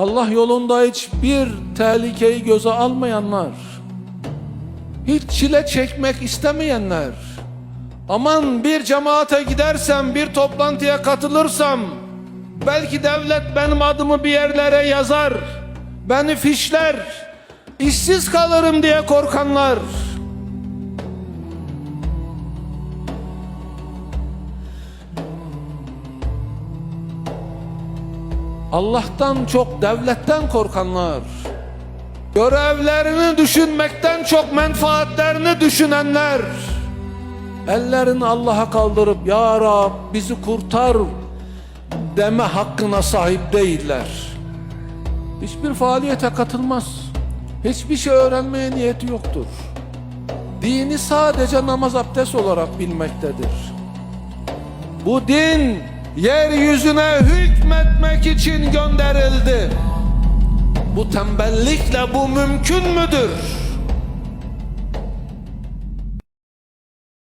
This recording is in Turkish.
Allah yolunda hiçbir tehlikeyi göze almayanlar, hiç çile çekmek istemeyenler, aman bir cemaate gidersem, bir toplantıya katılırsam, belki devlet benim adımı bir yerlere yazar, beni fişler, işsiz kalırım diye korkanlar, Allah'tan çok devletten korkanlar, görevlerini düşünmekten çok menfaatlerini düşünenler, ellerini Allah'a kaldırıp Ya Rab bizi kurtar deme hakkına sahip değiller. Hiçbir faaliyete katılmaz. Hiçbir şey öğrenmeye niyeti yoktur. Dini sadece namaz abdest olarak bilmektedir. Bu din yeryüzüne hükmetmek için gönderildi. Bu tembellikle bu mümkün müdür?